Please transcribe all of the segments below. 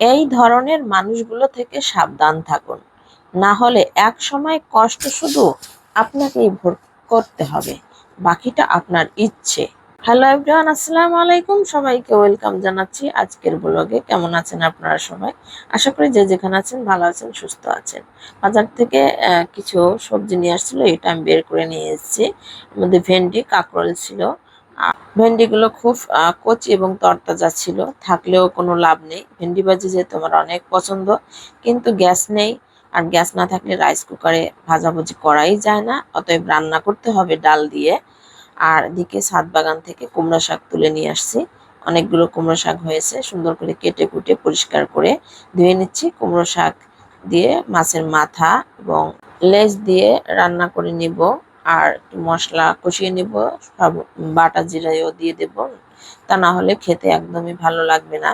এই ধরনের মানুষগুলো থেকে সাবধান থাকুন। না হলে এক সময় কষ্ট শুধু আপনাকেই ভোগ করতে হবে। বাকিটা আপনার ইচ্ছে। হ্যালো এভরিওয়ান, আসসালামু আলাইকুম। সবাইকে ওয়েলকাম জানাচ্ছি আজকের ব্লগে। কেমন আছেন আপনারা সবাই? আশা করি যে যেখানে আছেন ভালো আছেন, সুস্থ আছেন। বাজার থেকে কিছু সবজি নিয়ে আসছিল, এটা আমি বের করে নিয়ে এসেছি। মধ্যে ভেন্ডি, কাঁকরোল ছিল। ভেন্ডিগুলো খুব কচি এবং তরতাজা ছিল। থাকলেও কোনো লাভ নেই। ভেন্ডি ভাজি যেহেতু আমার অনেক পছন্দ, কিন্তু গ্যাস নেই। আর গ্যাস না থাকলে রাইস কুকারে ভাজাভুজি করাই যায় না। অতএব রান্না করতে হবে ডাল দিয়ে। আর এদিকে ছাদ বাগান থেকে কুমড়া শাক তুলে নিয়ে আসছি। অনেকগুলো কুমড়ো শাক হয়েছে। সুন্দর করে কেটে কুটে পরিষ্কার করে ধুয়ে নিচ্ছি। কুমড়ো শাক দিয়ে, মাছের মাথা এবং লেজ দিয়ে রান্না করে নিব। আর মশলা কষিয়ে নিব, সব বাটা জিরাও দিয়ে দেব। তা না হলে খেতে একদমই ভালো লাগবে না।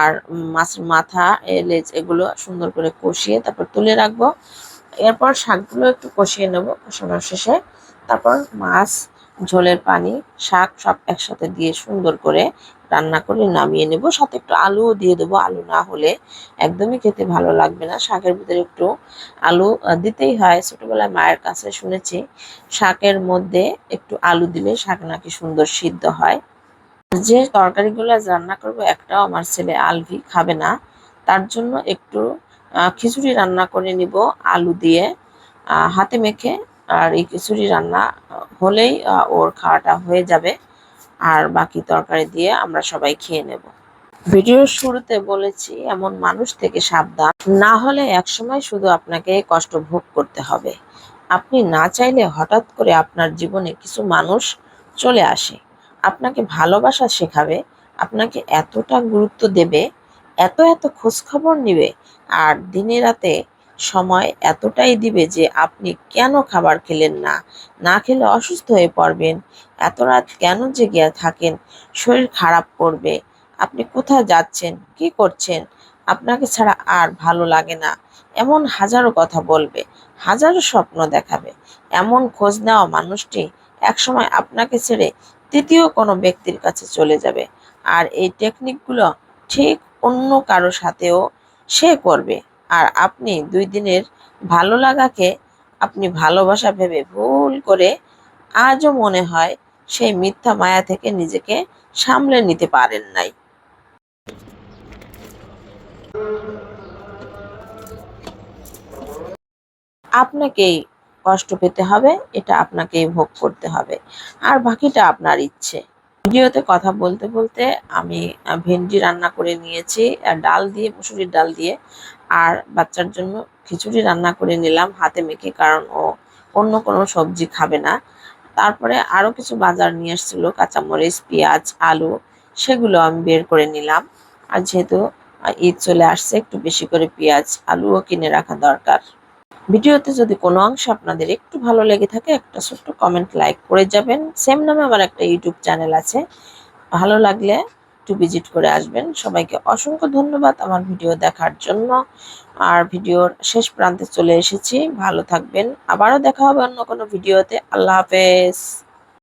আর মাছের মাথা লেজ এগুলো সুন্দর করে কষিয়ে তারপর তুলে রাখব। এরপর শাকগুলো একটু কষিয়ে নেব কষানোর শেষে। তারপর মাছ, ঝোলের পানি, শাক সব একসাথে দিয়ে সুন্দর করে রান্না করে নামিয়ে নেব। সাথে একটু আলুও দিয়ে দেবো। আলু না হলে একদমই খেতে ভালো লাগবে না। শাকের ভিতরে একটু আলু দিতেই হয়। ছোটোবেলায় মায়ের কাছে শুনেছি, শাকের মধ্যে একটু আলু দিলে শাক নাকি সুন্দর সিদ্ধ হয়। যে তরকারিগুলো রান্না করব, একটাও আমার ছেলে আলভি খাবে না। তার জন্য একটু খিচুড়ি রান্না করে নিব আলু দিয়ে হাতে মেখে। আর এই খিচুড়ি রান্না হলেই ওর খাওয়াটা হয়ে যাবে। আর বাকি তরকারি দিয়ে আমরা সবাই খেয়ে নেব। ভিডিওর শুরুতে বলেছি, এমন মানুষ থেকে সাবধান। না হলে একসময় শুধু আপনাকে কষ্ট ভোগ করতে হবে। আপনি না চাইলে হঠাৎ করে আপনার জীবনে কিছু মানুষ চলে আসে। আপনাকে ভালোবাসা শেখাবে, আপনাকে এতটা গুরুত্ব দেবে, এত এত খোঁজখবর নিবে, আর দিনে রাতে সময় এতটাই দিবে যে আপনি কেন খাবার খেলেন না? না খেলে অসুস্থ হয়ে পড়বেন। এত রাত কেন জেগে থাকেন? শরীর খারাপ করবে। আপনি কোথায় যাচ্ছেন? কি করছেন? আপনাকে ছাড়া আর ভালো লাগে না। এমন হাজারো কথা বলবে, হাজারো স্বপ্ন দেখাবে। এমন খোঁজ নেওয়া মানুষটি একসময় আপনাকে ছেড়ে তৃতীয় কোনো ব্যক্তির কাছে চলে যাবে। আর এই টেকনিকগুলো ঠিক অন্য কারও সাথেও সে করবে। আর আপনি দুই দিনের ভালো লাগাকে আপনি ভালোবাসা ভেবে ভুল করে আজও মনে হয় সেই মিথ্যা মায়া থেকে নিজেকে সামলে নিতে পারেন নাই। আপনাকেই কষ্ট পেতে হবে, এটা আপনাকেই ভোগ করতে হবে। আর বাকিটা আপনার ইচ্ছে। ভিডিওতে কথা বলতে বলতে আমি ভেন্ডি রান্না করে নিয়েছি ডাল দিয়ে, মুসুরির ডাল দিয়ে, আর বাচ্চার জন্য খিচুড়ি রান্না করে নিলাম হাতে মেখে, কারণ ও অন্য কোনো সবজি খাবে না। তারপরে আরও কিছু বাজার নিয়ে এসেছিল কাঁচামরিচ, পেঁয়াজ, আলু, সেগুলো আমি বের করে নিলাম। আর যেহেতু ঈদ চলে আসছে, একটু বেশি করে পেঁয়াজ, আলুও কিনে রাখা দরকার। ভিডিওতে যদি কোনো অংশ আপনাদের একটু ভালো লেগে থাকে, একটা ছোট্ট কমেন্ট লাইক করে যাবেন। সেম নামে আমার একটা ইউটিউব চ্যানেল আছে। ভালো লাগলে একটু ভিজিট করে আসবেন। সবাইকে অসংখ্য ধন্যবাদ আমার ভিডিও দেখার জন্য। আর ভিডিওর শেষ প্রান্তে চলে এসেছি। ভালো থাকবেন। আবারও দেখা হবে অন্য কোনো ভিডিওতে। আল্লাহ হাফেজ।